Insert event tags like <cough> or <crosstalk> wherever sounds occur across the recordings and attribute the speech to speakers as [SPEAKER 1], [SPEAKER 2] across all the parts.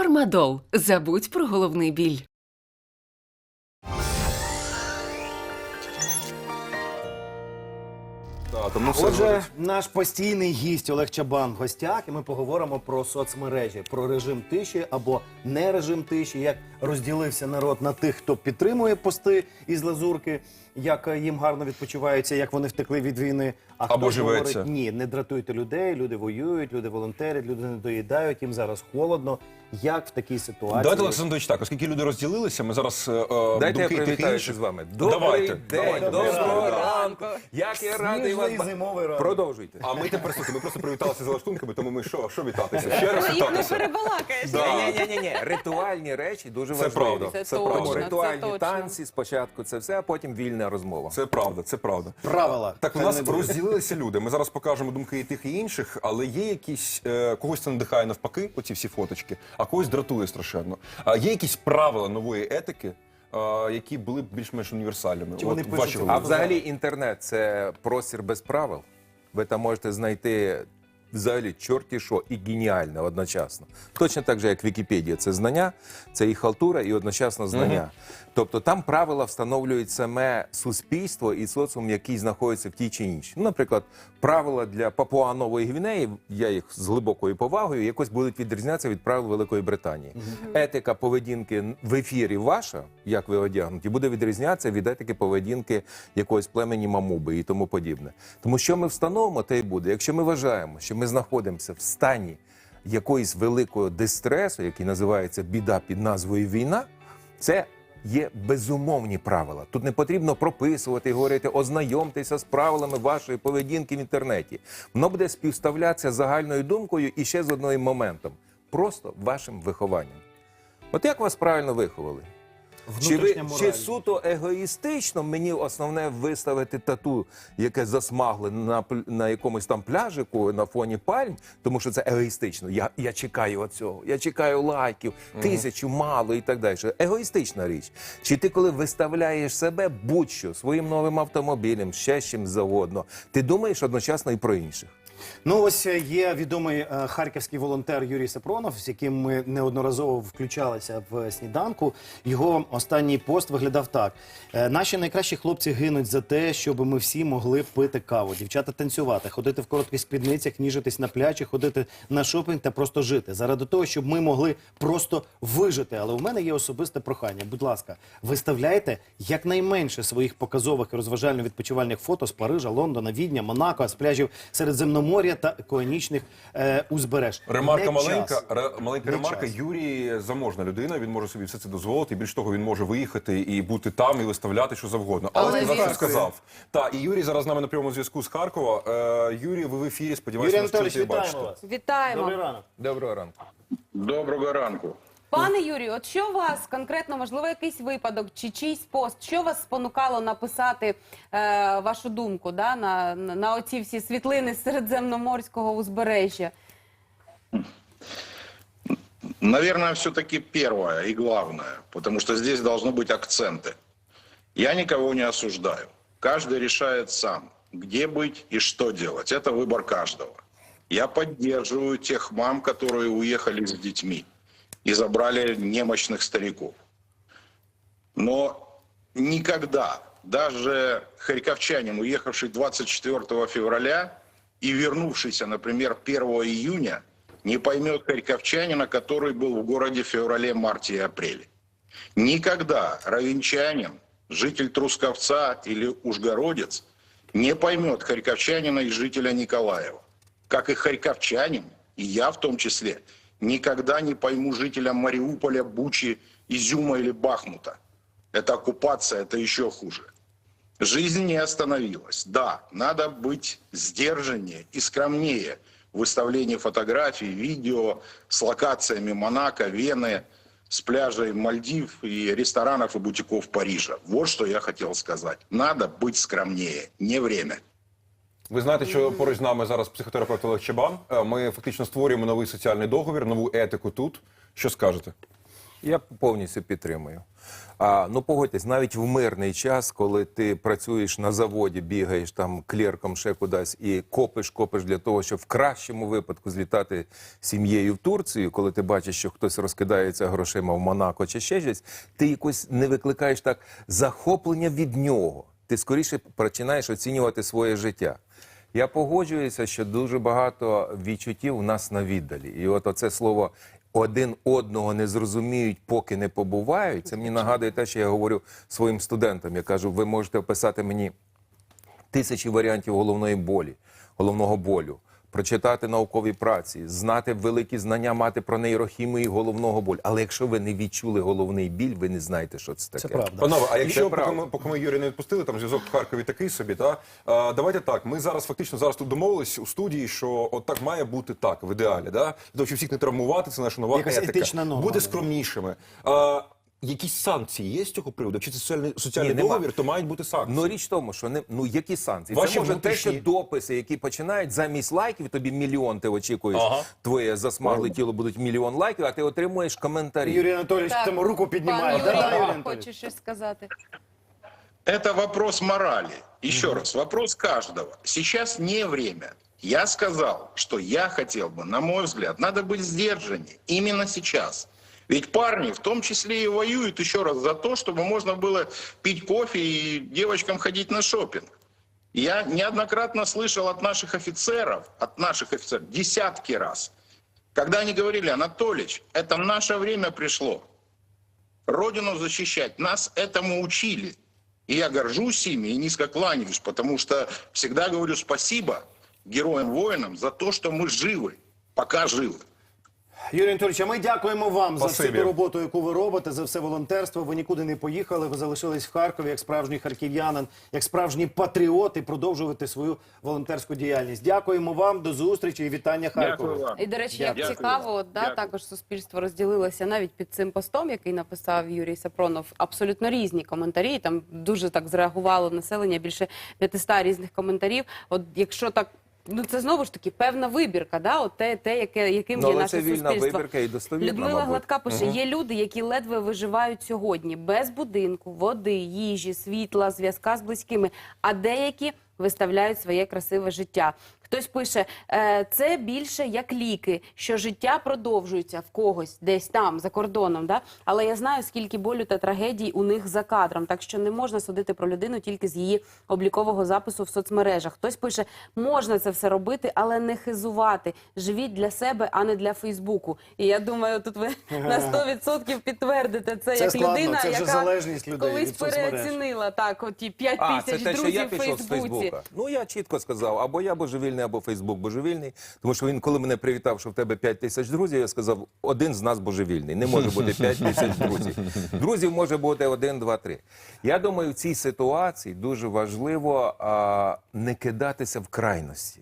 [SPEAKER 1] Фармадол. Забудь про головний біль.
[SPEAKER 2] Так, тому все
[SPEAKER 3] Отже,
[SPEAKER 2] говорить.
[SPEAKER 3] наш постійний гість Олег Чабан в гостях, і ми поговоримо про соцмережі, про режим тиші або не режим тиші, як розділився народ на тих, хто підтримує пости із лазурки, як е, їм гарно відпочивається, як вони втекли від війни. А
[SPEAKER 2] Або
[SPEAKER 3] хто
[SPEAKER 2] живеться.
[SPEAKER 3] говорить, ні, не дратуйте людей, люди воюють, люди волонтерять, люди не доїдають, їм зараз холодно. Як в такій ситуації?
[SPEAKER 2] Давайте, Олександрович, так, оскільки люди розділилися, ми зараз е, е,
[SPEAKER 4] Дайте я
[SPEAKER 2] думки тих
[SPEAKER 4] привітаюся
[SPEAKER 2] інших.
[SPEAKER 4] з вами. Добрий
[SPEAKER 2] Давайте,
[SPEAKER 4] день,
[SPEAKER 2] давайте.
[SPEAKER 4] доброго ранку. Як я радий вас
[SPEAKER 3] Сніжний
[SPEAKER 4] ба-
[SPEAKER 3] зимовий ранок.
[SPEAKER 4] Продовжуйте.
[SPEAKER 2] А ми тепер слухайте, ми просто привіталися з лаштунками, тому ми що, що вітатися? Ще раз
[SPEAKER 5] Їх не
[SPEAKER 2] вітатися.
[SPEAKER 5] перебалакаєш.
[SPEAKER 4] Ні, ні, ні, ні, ритуальні речі дуже
[SPEAKER 2] Це
[SPEAKER 4] важливі.
[SPEAKER 2] правда.
[SPEAKER 5] Це
[SPEAKER 2] Це
[SPEAKER 5] точно,
[SPEAKER 4] Тому
[SPEAKER 2] правда.
[SPEAKER 5] це
[SPEAKER 4] ритуальні
[SPEAKER 5] точно.
[SPEAKER 4] танці спочатку це все, а потім розмова.
[SPEAKER 2] Це правда, це правда.
[SPEAKER 3] правила.
[SPEAKER 2] Так, у нас розділилися люди. Ми зараз покажемо думки і тих, і інших, але є якісь е, когось це надихає навпаки, оці всі фоточки, а когось дратує страшенно. А є якісь правила нової етики, е, які були б більш-менш універсальними.
[SPEAKER 3] Чи вони
[SPEAKER 2] От ваші
[SPEAKER 4] А взагалі інтернет це простір без правил. Ви там можете знайти взагалі чорті що і геніальне одночасно. Точно так же, як Вікіпедія, це знання, це і халтура, і одночасно знання. Тобто там правила встановлюють саме суспільство і соціум, який знаходиться в тій чи іншій. Ну, наприклад, правила для Папуа Нової Гвінеї, я їх з глибокою повагою, якось будуть відрізнятися від правил Великої Британії. Етика поведінки в ефірі ваша, як ви одягнуті, буде відрізнятися від етики поведінки якогось племені Мамуби і тому подібне. Тому що ми встановимо, те й буде. Якщо ми вважаємо, що ми знаходимося в стані якоїсь великого дистресу, який називається біда під назвою війна, це є безумовні правила. Тут не потрібно прописувати і говорити, ознайомтеся з правилами вашої поведінки в інтернеті. Воно буде співставлятися загальною думкою і ще з одним моментом просто вашим вихованням. От як вас правильно виховали? Чи, ви, чи суто егоїстично мені основне виставити тату, яке засмагле на, на якомусь там пляжику на фоні пальм, тому що це егоїстично. Я, я чекаю оцього, я чекаю лайків, тисячу, мало і так далі. Егоїстична річ. Чи ти, коли виставляєш себе будь-що своїм новим автомобілем, ще чим завгодно, ти думаєш одночасно і про інших?
[SPEAKER 3] Ну, ось е, є відомий е, харківський волонтер Юрій Сапронов, з яким ми неодноразово включалися в сніданку. Його останній пост виглядав так: Е, наші найкращі хлопці гинуть за те, щоб ми всі могли пити каву, дівчата танцювати, ходити в коротких спідницях, ніжитись на пляжі, ходити на шопінг та просто жити. Заради того, щоб ми могли просто вижити. Але у мене є особисте прохання. Будь ласка, виставляйте якнайменше своїх показових і розважально-відпочивальних фото з Парижа, Лондона, Відня, Монако, з пляжів Середземномор'я та океанічних е, узбереж.
[SPEAKER 2] Ремарка
[SPEAKER 3] Не
[SPEAKER 2] маленька, ре, маленька
[SPEAKER 3] Не
[SPEAKER 2] ремарка.
[SPEAKER 3] час.
[SPEAKER 2] Юрій заможна людина, він може собі все це дозволити. І більш того, він може виїхати і бути там, і виставляти що завгодно. Але,
[SPEAKER 5] Але
[SPEAKER 2] сказав, що сказав. Так, і Юрій зараз з нами на прямому зв'язку з Харкова. Е, Юрій, ви в ефірі. Сподіваюся,
[SPEAKER 3] Юрій
[SPEAKER 2] нас
[SPEAKER 3] Анатолійович, вітаємо
[SPEAKER 2] бачите.
[SPEAKER 3] вас.
[SPEAKER 5] Вітаємо.
[SPEAKER 3] Добрий ранок.
[SPEAKER 4] Доброго ранку.
[SPEAKER 6] Доброго ранку.
[SPEAKER 5] Пане Юрію, от що вас конкретно, можливо, якийсь випадок чи чийсь пост, що вас спонукало написати е, вашу думку да, на, на, на оці всі світлини з середземноморського узбережжя?
[SPEAKER 6] Наверное, все-таки первое и главное, потому что здесь должны быть акценты. Я никого не осуждаю. Каждый решает сам, где быть и что делать. Это выбор каждого. Я поддерживаю тех мам, которые уехали с детьми И забрали немощных стариков. Но никогда даже харьковчанин, уехавший 24 февраля и вернувшийся, например, 1 июня, не поймет харьковчанина, который был в городе в феврале, марте и апреле. Никогда равенчанин, житель Трусковца или Ужгородец не поймет харьковчанина и жителя Николаева. Как и харьковчанин, и я в том числе, никогда не пойму жителя Мариуполя, Бучи, Изюма или Бахмута. Это оккупация, это еще хуже. Жизнь не остановилась. Да, надо быть сдержаннее и скромнее в выставлении фотографий, видео с локациями Монако, Вены, с пляжей Мальдив и ресторанов и бутиков Парижа. Вот что я хотел сказать. Надо быть скромнее. Не время.
[SPEAKER 2] Ви знаєте, що поруч з нами зараз психотерапевт Олег Чебан. Е, Ми фактично створюємо новий соціальний договір, нову етику тут. Що скажете?
[SPEAKER 4] Я повністю підтримую. А, ну погодьтесь, навіть в мирний час, коли ти працюєш на заводі, бігаєш там клерком ще кудись і копиш, копиш для того, щоб в кращому випадку злітати сім'єю в Турцію, коли ти бачиш, що хтось розкидається грошима в Монако чи ще щось, ти якось не викликаєш так захоплення від нього. Ти скоріше починаєш оцінювати своє життя. Я погоджуюся, що дуже багато відчуттів у нас на віддалі. І от оце слово один одного не зрозуміють, поки не побувають. Це мені нагадує те, що я говорю своїм студентам. Я кажу, ви можете описати мені тисячі варіантів головної болі, головного болю, прочитати наукові праці, знати великі знання, мати про нейрохімію і головного болю. Але якщо ви не відчули головний біль, ви не знаєте, що це таке.
[SPEAKER 3] Це правда.
[SPEAKER 2] Панове, а якщо поки
[SPEAKER 4] правда.
[SPEAKER 2] ми, поки ми Юрія не відпустили, там зв'язок в Харкові такий собі, та а, давайте так. Ми зараз фактично зараз тут домовились у студії, що от так має бути так в ідеалі, да? Для всіх не травмувати, це наша нова
[SPEAKER 3] Якась
[SPEAKER 2] етика.
[SPEAKER 3] етична норма,
[SPEAKER 2] Бути скромнішими. А, якісь санкції є з цього приводу? Чи це соціальний, соціальний
[SPEAKER 4] Ні, нема.
[SPEAKER 2] договір, то мають бути санкції?
[SPEAKER 4] Ну річ в тому, що не ну які санкції?
[SPEAKER 2] Ваші
[SPEAKER 4] це може
[SPEAKER 2] внутрішні-
[SPEAKER 4] те, що дописи, які починають замість лайків, тобі мільйон ти очікуєш.
[SPEAKER 2] Ага.
[SPEAKER 4] Твоє засмагле тіло будуть мільйон лайків, а ти отримуєш коментарі.
[SPEAKER 3] Юрій Анатолійович
[SPEAKER 5] Так,
[SPEAKER 3] тому руку піднімає.
[SPEAKER 5] Пан
[SPEAKER 3] Да-да,
[SPEAKER 5] Юрій,
[SPEAKER 3] Юрій
[SPEAKER 5] хоче
[SPEAKER 3] Анатолійович?
[SPEAKER 5] щось сказати.
[SPEAKER 6] Это вопрос морали. Еще раз, вопрос каждого. Сейчас не время. Я сказал, что я хотел бы, на мой взгляд, надо быть сдержаннее именно сейчас. Ведь парни, в том числе и воюют еще раз за то, чтобы можно было пить кофе и девочкам ходить на шопинг. Я неоднократно слышал от наших офицеров, от наших офицеров, десятки раз, когда они говорили, Анатолич, это наше время пришло. Родину защищать. Нас этому учили. И я горжусь ими и низко кланяюсь, потому что всегда говорю спасибо героям-воинам за то, что мы живы, пока живы.
[SPEAKER 3] Юрій Анатолійович, ми дякуємо вам за всю ту роботу, яку ви робите, за все волонтерство. Ви нікуди не поїхали. Ви залишились в Харкові як справжній харків'янин, як справжній патріот і продовжувати свою волонтерську діяльність. Дякуємо вам, до зустрічі і вітання Харкову.
[SPEAKER 6] Дякую вам.
[SPEAKER 5] І, до речі, як
[SPEAKER 6] Дякую.
[SPEAKER 5] цікаво, от, да,
[SPEAKER 6] Дякую.
[SPEAKER 5] також суспільство розділилося навіть під цим постом, який написав Юрій Сапронов. Абсолютно різні коментарі. Там дуже так зреагувало населення, більше 500 різних коментарів. От якщо так. Ну, це знову ж таки певна вибірка, да? От те, те яке, яким
[SPEAKER 4] Ну,
[SPEAKER 5] є
[SPEAKER 4] але
[SPEAKER 5] наше
[SPEAKER 4] це вільна
[SPEAKER 5] суспільство.
[SPEAKER 4] вибірка і достовірна,
[SPEAKER 5] Людмила
[SPEAKER 4] мабуть.
[SPEAKER 5] Гладка пише: є люди, які ледве виживають сьогодні без будинку, води, їжі, світла, зв'язка з близькими, а деякі виставляють своє красиве життя. Хтось пише, е, це більше як ліки, що життя продовжується в когось десь там за кордоном. Да? Але я знаю, скільки болю та трагедій у них за кадром. Так що не можна судити про людину тільки з її облікового запису в соцмережах. Хтось пише, можна це все робити, але не хизувати. Живіть для себе, а не для Фейсбуку. І я думаю, тут ви на <laughs> 100% підтвердите це,
[SPEAKER 3] Це
[SPEAKER 5] як
[SPEAKER 3] складно,
[SPEAKER 5] людина,
[SPEAKER 3] це
[SPEAKER 5] яка
[SPEAKER 3] залежність
[SPEAKER 5] колись переоцінила так, оті 5 тисяч друзів в Фейсбуці.
[SPEAKER 4] Фейсбука. Ну я чітко сказав, або я божевільний, або Фейсбук божевільний. Тому що він, коли мене привітав, що в тебе 5 тисяч друзів, я сказав, один з нас божевільний. Не може бути 5 <laughs> тисяч друзів. Друзів може бути один, два, три. Я думаю, в цій ситуації дуже важливо а, не кидатися в крайності.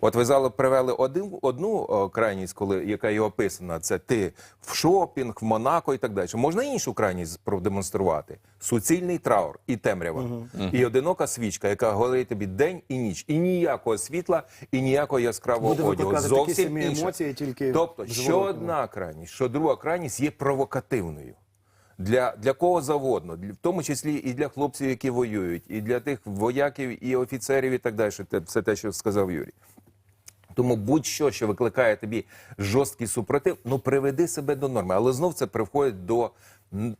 [SPEAKER 4] От ви зали привели один, одну крайність, коли яка є описана, це ти в шопінг, в Монако і так далі. Можна іншу крайність продемонструвати: суцільний траур і темрява, і одинока свічка, яка горить тобі день і ніч, і ніякого світла, і ніякого яскравого
[SPEAKER 3] Буде
[SPEAKER 4] одягу. Зовсім інше.
[SPEAKER 3] емоції, тільки
[SPEAKER 4] тобто, що одна крайність, що друга крайність є провокативною. Для, для кого завгодно, для- в тому числі і для хлопців, які воюють, і для тих вояків і офіцерів, і так далі. Те- Все те, що сказав Юрій. Тому будь-що, що викликає тобі жорсткий супротив, ну приведи себе до норми. Але знов це приходить до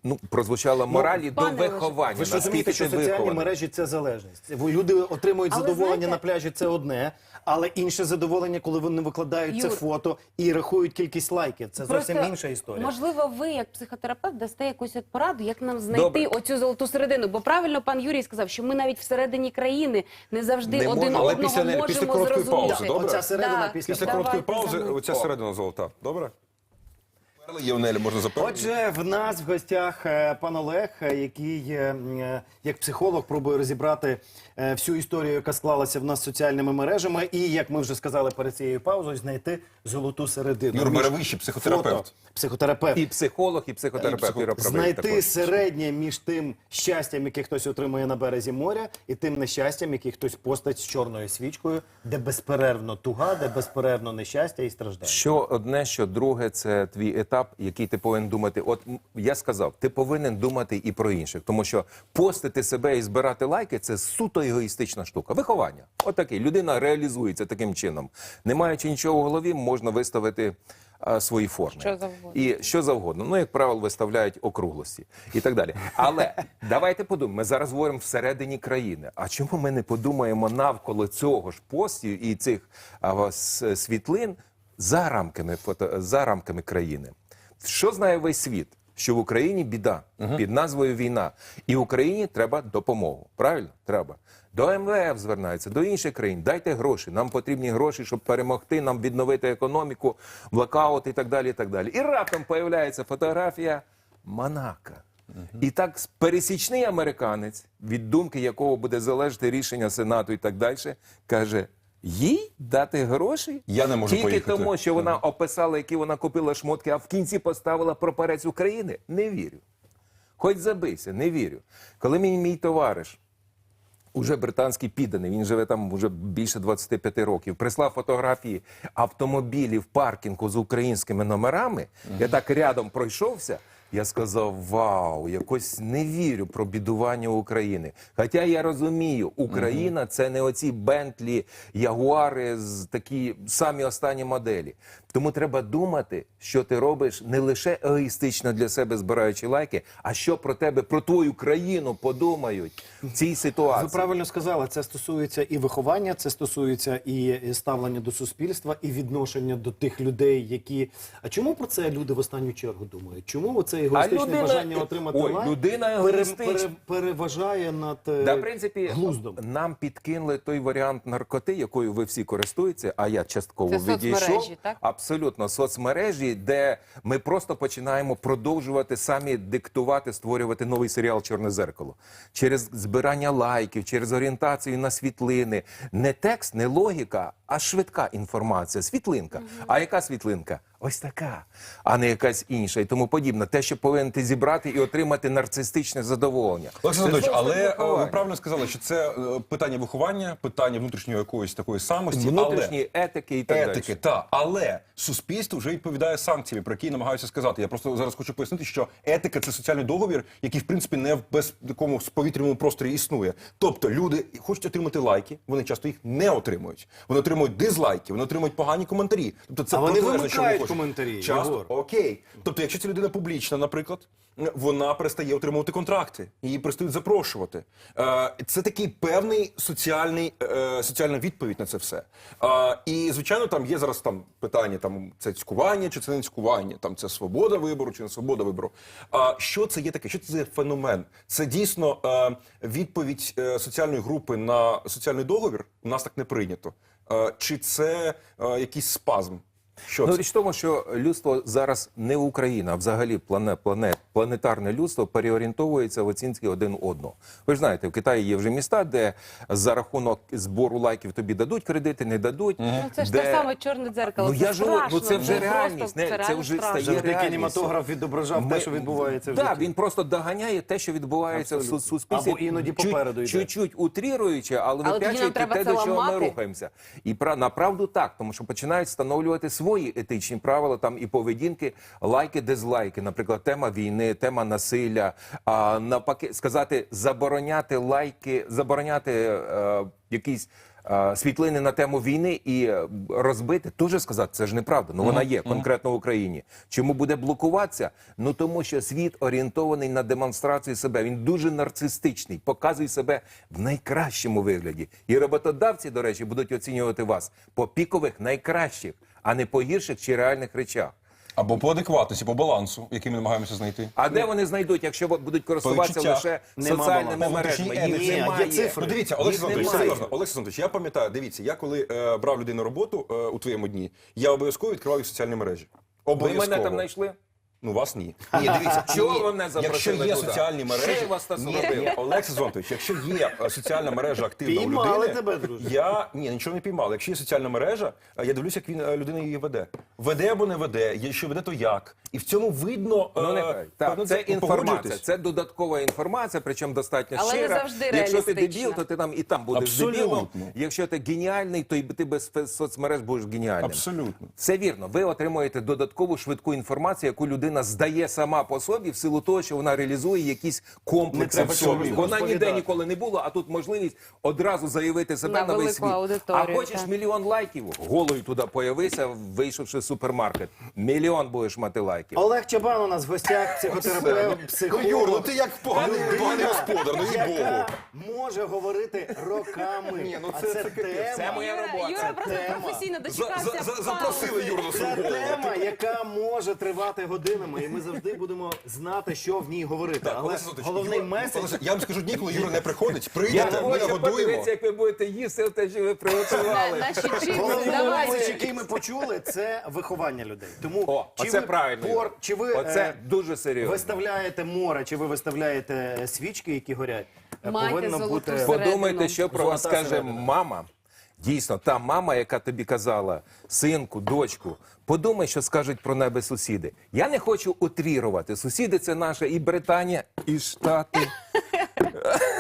[SPEAKER 4] ну прозвучала мораль і до
[SPEAKER 5] пане
[SPEAKER 4] виховання.
[SPEAKER 3] Ви ж розумієте, що соціальні
[SPEAKER 4] вихований.
[SPEAKER 3] мережі це залежність. Люди отримують
[SPEAKER 5] Але
[SPEAKER 3] задоволення
[SPEAKER 5] знаєте-
[SPEAKER 3] на пляжі, це одне, але інше задоволення, коли вони викладають це фото і рахують кількість лайків. Це зовсім інша історія.
[SPEAKER 5] Можливо, ви, як психотерапевт, дасте якусь от пораду, як нам знайти
[SPEAKER 4] Добре.
[SPEAKER 5] оцю золоту середину. Бо правильно пан Юрій сказав, що ми навіть всередині країни не завжди
[SPEAKER 4] Не
[SPEAKER 5] один.
[SPEAKER 2] Але
[SPEAKER 5] одного
[SPEAKER 2] після-
[SPEAKER 5] можемо
[SPEAKER 2] після короткої
[SPEAKER 5] зрозуміти.
[SPEAKER 2] паузи, добре?
[SPEAKER 3] Оця середина
[SPEAKER 5] Да.
[SPEAKER 3] після
[SPEAKER 2] Після короткої паузи, оця середина золота. Добре? Є в Нелі, можна запевнити.
[SPEAKER 3] Отже, в нас в гостях е, пан Олег, е, який е, як психолог пробує розібрати всю історію, яка склалася в нас соціальними мережами, і як ми вже сказали перед цією паузою, знайти золоту середину.
[SPEAKER 2] Юр
[SPEAKER 3] між
[SPEAKER 2] психотерапевт.
[SPEAKER 3] фото- психотерапевт.
[SPEAKER 4] І психолог, і психотерапевт.
[SPEAKER 2] І психо-
[SPEAKER 3] Знайти
[SPEAKER 4] також.
[SPEAKER 3] середнє між тим щастям, яке хтось отримує на березі моря, і тим нещастям, яке хтось постать з чорною свічкою, де безперервно туга, де безперервно нещастя і страждання.
[SPEAKER 4] Що одне, що друге, це твій етап, який ти повинен думати. От я сказав, ти повинен думати і про інших, тому що постити себе і збирати лайки це суто егоїстична штука. Виховання. Отакий. Людина реалізується таким чином. Не маючи нічого в голові, можна виставити. Свої форми
[SPEAKER 5] Що завгодно.
[SPEAKER 4] і що завгодно. Ну, як правило, виставляють округлості і так далі. Але давайте подумаємо. Ми зараз говоримо всередині країни. А чому ми не подумаємо навколо цього ж постів і цих а, світлин за рамками фото за рамками країни? Що знає весь світ? Що в Україні біда під назвою війна, і Україні треба допомогу. Правильно? Треба. До МВФ звернаються, до інших країн. Дайте гроші. Нам потрібні гроші, щоб перемогти, нам відновити економіку, блокаут і так далі. І так далі. І раптом появляється фотографія Монака. І так пересічний американець, від думки якого буде залежати рішення Сенату і так далі, каже: їй дати гроші?
[SPEAKER 2] Я не можу
[SPEAKER 4] Тільки
[SPEAKER 2] поїхати.
[SPEAKER 4] тому, що вона описала, які вона купила шмотки, а в кінці поставила прапорець України. Не вірю. Хоч забийся, не вірю. Коли мій, мій товариш, уже британський підданий, він живе там вже більше 25 років, прислав фотографії автомобілів паркінгу з українськими номерами, я так рядом пройшовся. Я сказав: Вау, якось не вірю про бідування України. Хоча я розумію, Україна це не оці Бентлі, Ягуари з такі самі останні моделі. Тому треба думати, що ти робиш не лише егоїстично для себе збираючи лайки, а що про тебе, про твою країну подумають в цій ситуації.
[SPEAKER 3] Ви правильно сказали, це стосується і виховання, це стосується і ставлення до суспільства, і відношення до тих людей, які. А чому про це люди в останню чергу думають? Чому це егоїстичне
[SPEAKER 4] людина-
[SPEAKER 3] бажання отримати
[SPEAKER 4] Ой,
[SPEAKER 3] лайк
[SPEAKER 4] людина
[SPEAKER 3] пере-
[SPEAKER 4] егоїстична.
[SPEAKER 3] пере- переважає над е,
[SPEAKER 4] Да, в принципі,
[SPEAKER 3] глуздом?
[SPEAKER 4] нам підкинули той варіант наркоти, якою ви всі користуєтеся, а я частково
[SPEAKER 5] Це
[SPEAKER 4] відійшов.
[SPEAKER 5] соцмережі, так?
[SPEAKER 4] Абсолютно соцмережі, де ми просто починаємо продовжувати самі диктувати, створювати новий серіал Чорне зеркало через збирання лайків, через орієнтацію на світлини. Не текст, не логіка, а швидка інформація, світлинка. А яка світлинка? Ось така, а не якась інша і тому подібне. Те, що повинен ти зібрати і отримати нарцистичне задоволення.
[SPEAKER 2] Олексій
[SPEAKER 4] Це
[SPEAKER 2] але е,
[SPEAKER 4] виховання.
[SPEAKER 2] ви правильно сказали, що це е, питання виховання, питання внутрішньої якоїсь такої самості,
[SPEAKER 4] внутрішньої етики і так
[SPEAKER 2] етики,
[SPEAKER 4] далі.
[SPEAKER 2] та але суспільство вже відповідає санкціями, про які я намагаюся сказати. Я просто зараз хочу пояснити, що етика це соціальний договір, який в принципі не в без такому повітряному просторі існує. Тобто люди хочуть отримати лайки, вони часто їх не отримують. Вони отримують дизлайки, вони отримують погані коментарі. Тобто це
[SPEAKER 3] А вони вимикають. Коментарі,
[SPEAKER 2] Часто
[SPEAKER 3] Єгор.
[SPEAKER 2] окей. Тобто, якщо ця людина публічна, наприклад, вона перестає отримувати контракти, її перестають запрошувати. Е, Це такий певний соціальний е, соціальна відповідь на це все. Е, І звичайно, там є зараз там питання: там це цькування чи це не цькування, там це свобода вибору чи не свобода вибору. А що це є таке? Що це за феномен? Це дійсно е, відповідь е, соціальної групи на соціальний договір. У нас так не прийнято. Е, Чи це е, якийсь спазм? Що
[SPEAKER 4] Ну, річ в тому, що людство зараз не Україна, а взагалі плане, планет, планетарне людство переорієнтовується в оцінці один одного. Ви ж знаєте, в Китаї є вже міста, де за рахунок збору лайків тобі дадуть кредити, не дадуть.
[SPEAKER 5] Ну, це ж
[SPEAKER 4] де...
[SPEAKER 5] те саме чорне дзеркало.
[SPEAKER 4] Ну
[SPEAKER 5] це
[SPEAKER 4] я ж
[SPEAKER 5] страшно.
[SPEAKER 4] ну це вже
[SPEAKER 5] просто-
[SPEAKER 4] реальність. Не, це,
[SPEAKER 5] реально
[SPEAKER 4] вже стає
[SPEAKER 3] Завжди кінематограф відображав те, що відбувається в
[SPEAKER 4] Так,
[SPEAKER 3] житті.
[SPEAKER 4] він просто доганяє те, що відбувається в суспільстві.
[SPEAKER 3] Або іноді попереду йде.
[SPEAKER 4] Чуть-чуть утріруючи, але
[SPEAKER 5] Але треба
[SPEAKER 4] те, до чого ми рухаємося. І пра- направду так, тому що починають встановлювати свої етичні правила там і поведінки, лайки, дизлайки. Наприклад, тема війни, тема насилля. А навпаки, сказати забороняти лайки, забороняти е, якісь. е, Світлини на тему війни і е, розбити, теж сказати, це ж неправда. Ну вона є конкретно в Україні. Чому буде блокуватися? Ну тому що світ орієнтований на демонстрацію себе. Він дуже нарцистичний, показує себе в найкращому вигляді. І роботодавці, до речі, будуть оцінювати вас по пікових найкращих, а не по гірших чи реальних речах.
[SPEAKER 2] Або по адекватності, по балансу, який ми намагаємося знайти.
[SPEAKER 4] А де вони знайдуть, якщо будуть користуватися лише
[SPEAKER 3] нема
[SPEAKER 4] соціальними
[SPEAKER 3] балансу.
[SPEAKER 4] мережами?
[SPEAKER 2] Внутрішній
[SPEAKER 4] Їх.
[SPEAKER 3] Ні, є цифри.
[SPEAKER 2] Ну дивіться,
[SPEAKER 4] Їх
[SPEAKER 2] Олексій
[SPEAKER 4] немає.
[SPEAKER 2] серйозно, Олексій Олександрович, я пам'ятаю, дивіться, я коли е, брав людей на роботу е, у твоєму дні, я обов'язково відкривав їх соціальні мережі.
[SPEAKER 4] Ви
[SPEAKER 2] Обов'язково.
[SPEAKER 4] мене там знайшли?
[SPEAKER 2] Ну, вас ні. Ні, дивіться,
[SPEAKER 4] Чого
[SPEAKER 2] ні.
[SPEAKER 4] ви мене запросили
[SPEAKER 2] Якщо є
[SPEAKER 4] туди?
[SPEAKER 2] соціальні мережі,
[SPEAKER 4] Що я вас там
[SPEAKER 2] ні,
[SPEAKER 4] зробив?
[SPEAKER 2] ні, Олексій Зонтович, якщо є е, соціальна мережа активна у
[SPEAKER 3] Піймали
[SPEAKER 2] людини,
[SPEAKER 3] тебе, друже.
[SPEAKER 2] я ні, нічого не піймав. Якщо є соціальна мережа, е, я дивлюся, як він е, людина її веде. Веде або не веде, якщо веде, то як. І в цьому видно
[SPEAKER 4] Ну,
[SPEAKER 2] е,
[SPEAKER 4] нехай. Так,
[SPEAKER 2] певно,
[SPEAKER 4] це інформація, це додаткова інформація, причому достатньо
[SPEAKER 5] Але не
[SPEAKER 4] щира.
[SPEAKER 5] завжди
[SPEAKER 4] Якщо ти
[SPEAKER 5] реалістична.
[SPEAKER 4] дебіл, то ти там і там будеш
[SPEAKER 2] Абсолютно.
[SPEAKER 4] дебілом. Якщо ти геніальний, то й ти без фе- соцмереж будеш геніальним.
[SPEAKER 2] Абсолютно.
[SPEAKER 4] Це вірно. Ви отримуєте додаткову швидку інформацію, яку людина здає сама по собі, в силу того, що вона реалізує якісь комплекси в собі. Вона ніде ніколи не була, а тут можливість одразу заявити себе
[SPEAKER 5] На
[SPEAKER 4] на, весь світ. а хочеш
[SPEAKER 5] так.
[SPEAKER 4] мільйон лайків, голою туди появися, вийшовши в супермаркет. Мільйон будеш мати лайків.
[SPEAKER 3] Олег Чабан у нас в гостях, психотерапевт,
[SPEAKER 2] Ну,
[SPEAKER 3] психолог.
[SPEAKER 2] Юр, ну ти як поганий, поганий господар, ну їй Богу.
[SPEAKER 3] може говорити роками.
[SPEAKER 2] Ні, ну
[SPEAKER 3] а
[SPEAKER 2] це-
[SPEAKER 3] це,
[SPEAKER 2] це
[SPEAKER 3] тема.
[SPEAKER 4] Це моя робота.
[SPEAKER 5] Юра просто професійно
[SPEAKER 2] За-
[SPEAKER 5] дочекався.
[SPEAKER 2] за- за- Запросили. Юру на
[SPEAKER 3] Це
[SPEAKER 2] свою голову.
[SPEAKER 3] тема, яка може тривати годинами, і ми завжди будемо знати, що в ній говорити.
[SPEAKER 2] Так,
[SPEAKER 3] Але
[SPEAKER 2] Зонтович,
[SPEAKER 3] головний
[SPEAKER 2] Юра,
[SPEAKER 3] меседж
[SPEAKER 2] Олексій, Я вам скажу дні, коли Юра не приходить,
[SPEAKER 4] Я
[SPEAKER 2] прийдете, ми
[SPEAKER 4] хочу
[SPEAKER 2] нагодуємо.
[SPEAKER 4] подивитися, як ви будете їсти те, що ви приготували.
[SPEAKER 5] Наші чіпси,
[SPEAKER 3] Головний
[SPEAKER 5] давайте.
[SPEAKER 3] меседж, який ми почули, це виховання людей. Тому
[SPEAKER 4] О,
[SPEAKER 3] чи
[SPEAKER 4] оце
[SPEAKER 3] ви
[SPEAKER 4] правильно.
[SPEAKER 3] пор, чи ви
[SPEAKER 4] Оце
[SPEAKER 3] е,
[SPEAKER 4] дуже серйозно.
[SPEAKER 3] виставляєте море, чи ви виставляєте е, свічки, які горять, е,
[SPEAKER 5] Майте
[SPEAKER 3] повинно
[SPEAKER 5] золоту
[SPEAKER 3] бути
[SPEAKER 5] середину.
[SPEAKER 4] Подумайте, що про вас
[SPEAKER 3] Золота
[SPEAKER 4] скаже
[SPEAKER 3] середина.
[SPEAKER 4] мама. Дійсно, та мама, яка тобі казала, синку, дочку, подумай, що скажуть про небе сусіди. Я не хочу утрірувати. Сусіди це наша і Британія, і Штати.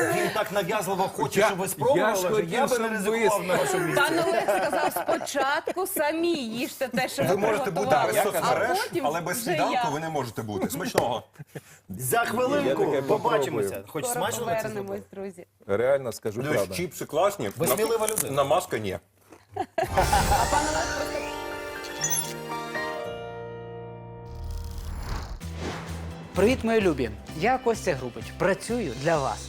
[SPEAKER 3] Він так нав'язливо хоче,
[SPEAKER 4] Я-
[SPEAKER 3] щоб ви
[SPEAKER 4] я ж
[SPEAKER 3] спробували.
[SPEAKER 4] хотів,
[SPEAKER 3] Я би
[SPEAKER 4] щоб
[SPEAKER 3] не
[SPEAKER 4] ви-
[SPEAKER 3] ризикував на вашому місці.
[SPEAKER 5] Пан Олег сказав спочатку самі їжте те, що ви,
[SPEAKER 2] Ви можете бути
[SPEAKER 5] приготували,
[SPEAKER 2] без
[SPEAKER 5] а
[SPEAKER 2] соцмереж,
[SPEAKER 5] потім
[SPEAKER 2] але без
[SPEAKER 5] вже
[SPEAKER 2] сніданку
[SPEAKER 5] я.
[SPEAKER 2] ви не можете бути. Смачного.
[SPEAKER 3] За
[SPEAKER 4] Я
[SPEAKER 3] хвилинку побачимося. Хоч
[SPEAKER 5] Скоро
[SPEAKER 3] смачно це
[SPEAKER 5] повернемось, друзі.
[SPEAKER 4] Реально скажу правду.
[SPEAKER 2] чіпси класні.
[SPEAKER 3] Ви
[SPEAKER 2] на-
[SPEAKER 3] смілива людина.
[SPEAKER 2] Намазка ні.
[SPEAKER 5] А пан Олег
[SPEAKER 7] Привіт, мої любі! Я Костя Грубич. Працюю для вас.